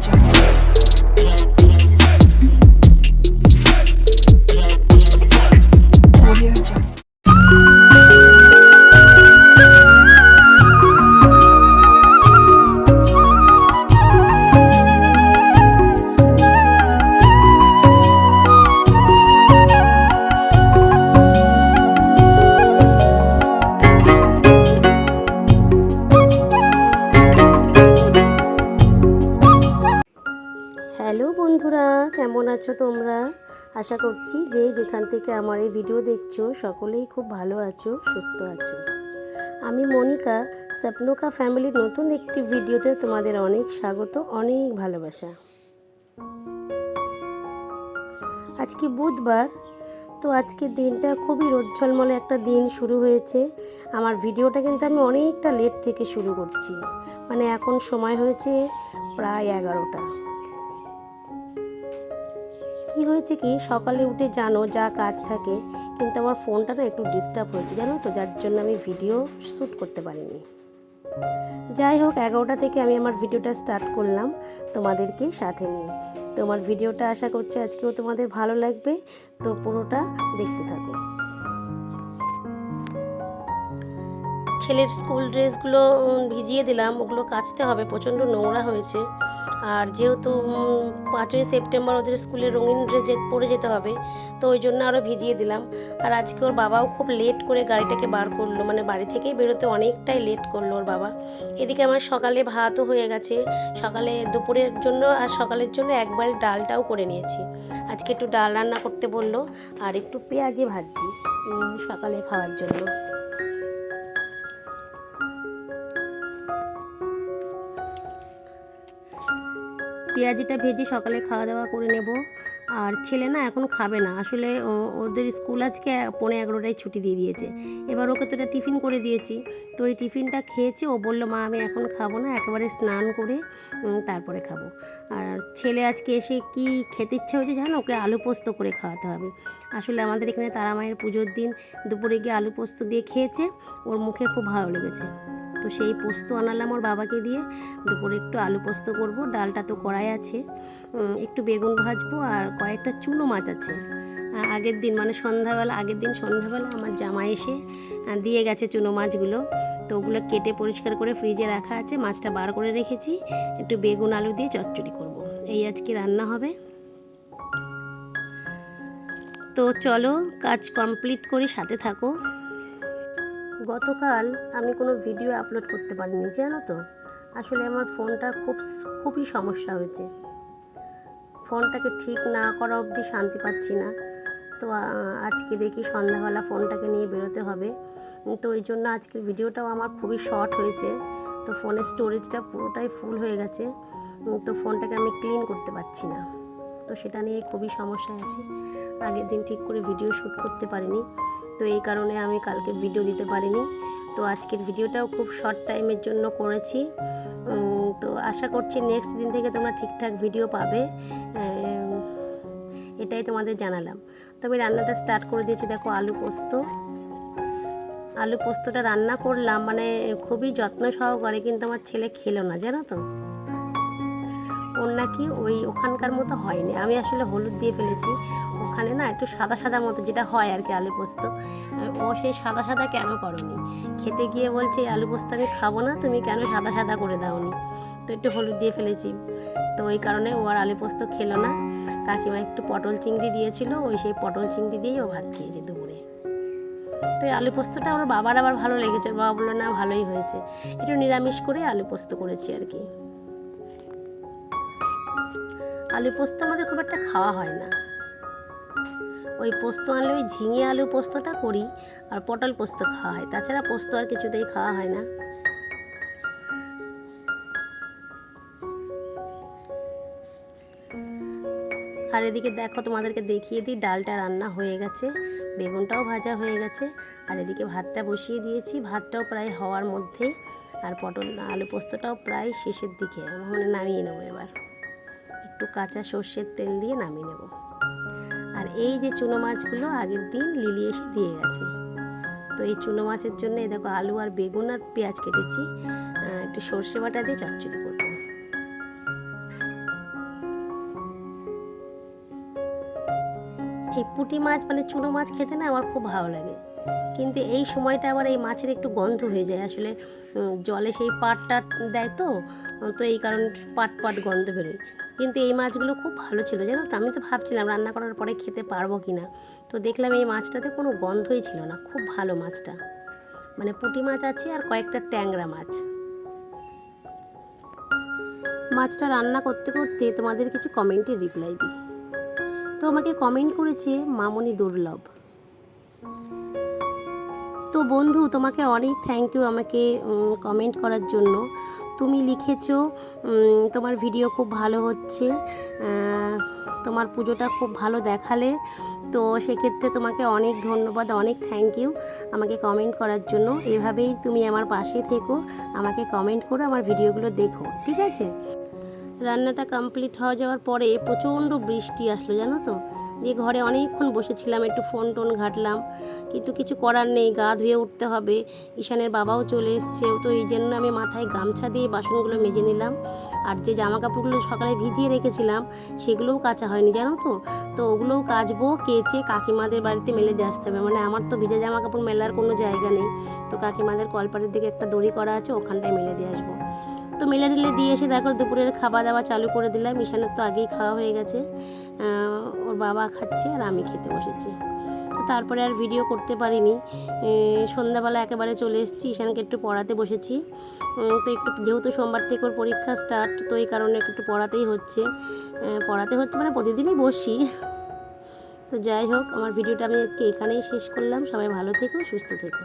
Johnny. বন্ধুরা, কেমন আছো তোমরা? আশা করছি যে যেখান থেকে আমার এই ভিডিও দেখছ, সকলেই খুব ভালো আছো, সুস্থ আছো। আমি মনিকা, স্বপ্নকা ফ্যামিলির নতুন একটি ভিডিওতে তোমাদের অনেক স্বাগত, অনেক ভালোবাসা। আজকে বুধবার, তো আজকের দিনটা খুবই রোজ্জলমলে একটা দিন শুরু হয়েছে। আমার ভিডিওটা কিন্তু আমি অনেকটা লেট থেকে শুরু করছি। মানে এখন সময় হয়েছে প্রায় এগারোটা। কি হয়েছে কি? সকালে উঠে জানো যা কাজ থাকে, কিন্তু আমার ফোনটা না একটু ডিস্টার্ব হয়েছে, জানো তো? যার জন্য আমি ভিডিও শ্যুট করতে পারিনি। যাই হোক, এগারোটা থেকে আমি আমার ভিডিওটা স্টার্ট করলাম তোমাদেরকে সাথে নিয়ে। তোমার ভিডিওটা আশা করছি আজকেও তোমাদের ভালো লাগবে, তো পুরোটা দেখতে থাকো। ছেলের স্কুল ড্রেসগুলো ভিজিয়ে দিলাম। ওগুলো কাচতে হবে, প্রচণ্ড নোংরা হয়েছে। আর যেহেতু পাঁচই সেপ্টেম্বর ওদের স্কুলে রঙিন ড্রেস পরে যেতে হবে, তো ওই জন্য আরও ভিজিয়ে দিলাম। আর আজকে ওর বাবাও খুব লেট করে গাড়িটাকে বার করল। মানে বাড়ি থেকেই বেরোতে অনেকটাই লেট করল ওর বাবা। এদিকে আমার সকালে ভাতও হয়ে গেছে। সকালে দুপুরের জন্য আর সকালের জন্য একবারে ডালটাও করে নিয়েছি। আজকে একটু ডাল রান্না করতে বলল। আর একটু পেঁয়াজি ভাজছি সকালে খাওয়ার জন্য। পেঁয়াজিটা ভেজে সকালে খাওয়া দাওয়া করে নেব। আর ছেলে না এখন খাবে না। আসলে ওদের স্কুল আজকে পৌনে এগারোটায় ছুটি দিয়ে দিয়েছে। এবার ওকে তো টিফিন করে দিয়েছি। তো ওই টিফিনটা খেয়েছে, ও বলল, মা, আমি এখন খাব না, একেবারে স্নান করে তারপরে খাব। আর ছেলে আজকে এসে কি খেতে ইচ্ছে হয়েছে জানো? ওকে আলু পোস্ত করে খাওয়াতে হবে। আসলে আমাদের এখানে তারা মায়ের পুজোর দিন দুপুরে গিয়ে আলু পোস্ত দিয়ে খেয়েছে, ওর মুখে খুব ভালো লেগেছে। তো সেই পোস্ত আনালাম ওর বাবাকে দিয়ে, দুপুরে একটু আলু পোস্ত করব, ডালটা তো কড়াই আছে। একটু বেগুন ভাজবো আর কয়েকটা চুনো মাছ আছে। আগের দিন মানে সন্ধ্যাবেলা, আগের দিন সন্ধ্যাবেলা আমার জামা এসে দিয়ে গেছে চুনো মাছগুলো। তো ওগুলো কেটে পরিষ্কার করে ফ্রিজে রাখা আছে। মাছটা বার করে রেখেছি। একটু বেগুন, আলু দিয়ে চচ্চড়ি করব। এই আজকে রান্না হবে। তো চলো, কাজ কমপ্লিট করে সাথে থাকো। গতকাল আমি কোনো ভিডিও আপলোড করতে পারিনি, জানো তো? আসলে আমার ফোনটা খুব, খুবই সমস্যা হয়েছে। ফোনটাকে ঠিক না করা অবধি শান্তি পাচ্ছি না। তো আজকে দেখি সন্ধ্যাবেলা ফোনটাকে নিয়ে বেরোতে হবে। তো ওই জন্য আজকের ভিডিওটাও আমার খুবই শর্ট হয়েছে। তো ফোনের স্টোরেজটা পুরোটাই ফুল হয়ে গেছে। তো ফোনটাকে আমি ক্লিন করতে পারছি না। তো সেটা নিয়ে খুবই সমস্যায় আছি। আগের দিন ঠিক করে ভিডিও শ্যুট করতে পারিনি। তো এই কারণে আমি কালকে ভিডিও দিতে পারিনি। তো আজকের ভিডিওটাও খুব শর্ট টাইমের জন্য করেছি। তো আশা করছি নেক্সট দিন থেকে তোমরা ঠিকঠাক ভিডিও পাবে। এটাই তোমাদের জানালাম। তো আমি রান্নাটা স্টার্ট করে দিয়েছি, দেখো আলু পোস্ত। আলু পোস্তটা রান্না করলাম মানে খুবই যত্ন সহকারে, কিন্তু আমার ছেলে খেলো না, জানো তো? ওর নাকি ওই ওখানকার মতো হয়নি। আমি আসলে হলুদ দিয়ে ফেলেছি। ওখানে না একটু সাদা সাদা মতো যেটা হয় আর কি আলু পোস্ত। ও সেই সাদা সাদা কেন করনি? খেতে গিয়ে বলছে, এই আলু পোস্ত আমি খাব না, তুমি কেন সাদা সাদা করে দাওনি? তো একটু হলুদ দিয়ে ফেলেছি। তো ওই কারণে ও আর আলু পোস্ত খেলো না। কাকিমা একটু পটল চিংড়ি দিয়েছিল, ওই সেই পটল চিংড়ি দিয়েই ও ভাত খেয়েছে দুপুরে। তো আলু পোস্তটা আমার বাবার আবার ভালো লেগেছে। বাবা বলল, না, ভালোই হয়েছে। একটু নিরামিষ করে আলু পোস্ত করেছি আর কি। আলু পোস্ত আমাদের খুব একটা খাওয়া হয় না। ওই পোস্ত আনলে ওই ঝিঙে আলু পোস্তটা করি আর পটল পোস্ত খাওয়া হয়। তাছাড়া পোস্ত আর কিছুতেই খাওয়া হয় না। আর এদিকে দেখো তোমাদেরকে দেখিয়ে দিই, ডালটা রান্না হয়ে গেছে, বেগুনটাও ভাজা হয়ে গেছে, আর এদিকে ভাতটা বসিয়ে দিয়েছি। ভাতটাও প্রায় হওয়ার মধ্যেই আর পটল, আলু পোস্তটাও প্রায় শেষের দিকে মানে নামিয়ে নেব এবার। একটু কাঁচা সর্ষের তেল দিয়ে নামিয়ে নেব। আর এই যে চুনো মাছগুলো আগের দিন লিলি এসে দিয়ে গেছে। তো এই চুনো মাছের জন্য দেখো আলু আর বেগুন আর পেঁয়াজ কেটেছি। একটু সর্ষে বাটা দিয়ে চচ্চড়ি করব। এই পুঁটি মাছ মানে চুনো মাছ খেতে না আমার খুব ভালো লাগে। কিন্তু এই সময়টা আবার এই মাছের একটু গন্ধ হয়ে যায়। আসলে জলে সেই পাট টাট দেয় তো তো এই কারণে পাট পাট গন্ধ বেরোয়। কিন্তু এই মাছগুলো খুব ভালো ছিল, জানো তো? আমি তো ভাবছিলাম রান্না করার পরে খেতে পারব কি না তো দেখলাম এই মাছটাতে কোনো গন্ধই ছিল না, খুব ভালো মাছটা। মানে পুঁটি মাছ আছে আর কয়েকটা ট্যাংরা মাছ। মাছটা রান্না করতে করতে তোমাদের কিছু কমেন্টের রিপ্লাই দিই। তো আমাকে কমেন্ট করেছে মামনি দুর্লভ। তো বন্ধু, তোমাকে অনেক থ্যাংক ইউ আমাকে কমেন্ট করার জন্য। তুমি লিখেছো তোমার ভিডিও খুব ভালো হচ্ছে তোমার পুজোটা খুব ভালো দেখালে। তো সেক্ষেত্রে তোমাকে অনেক ধন্যবাদ, অনেক থ্যাংক ইউ আমাকে কমেন্ট করার জন্য। এভাবেই তুমি আমার পাশে থেকো, আমাকে কমেন্ট করো আমার ভিডিওগুলো দেখো, ঠিক আছে? রান্নাটা কমপ্লিট হয়ে যাওয়ার পরে প্রচণ্ড বৃষ্টি আসলো, জানো তো? দিয়ে ঘরে অনেকক্ষণ বসেছিলাম, একটু ফোন টোন ঘাটলাম। কিন্তু কিছু করার নেই, গা ধুয়ে উঠতে হবে। ঈশানের বাবাও চলে এসছে, তো এই জন্য আমি মাথায় গামছা দিয়ে বাসনগুলো মেজে নিলাম। আর যে জামা কাপড়গুলো সকালে ভিজিয়ে রেখেছিলাম, সেগুলোও কাচা হয়নি, জানো তো? তো ওগুলোও কাচবো, কেচে কাকিমাদের বাড়িতে মেলে দিয়ে আসতে হবে। মানে আমার তো ভিজা জামা কাপড় মেলার কোনো জায়গা নেই। তো কাকিমাদের কলপাড়ের দিকে একটা দড়ি করা আছে, ওখানটায় মেলে দিয়ে আসব। মেলে টেলে দিয়ে এসে দেখো দুপুরের খাওয়া দাওয়া চালু করে দিলাম। ঈশানের তো আগেই খাওয়া হয়ে গেছে। ওর বাবা খাচ্ছে আর আমি খেতে বসেছি। তারপরে আর ভিডিও করতে পারিনি। সন্ধ্যাবেলা একেবারে চলে এসেছি। ঈশানকে একটু পড়াতে বসেছি। তো একটু যেহেতু সোমবার থেকে ওর পরীক্ষা স্টার্ট তো এই কারণে একটু পড়াতেই হচ্ছে। পড়াতে হচ্ছে মানে প্রতিদিনই বসি। তো যাই হোক, আমার ভিডিওটা আমি আজকে এখানেই শেষ করলাম। সবাই ভালো থেকো, সুস্থ থেকো।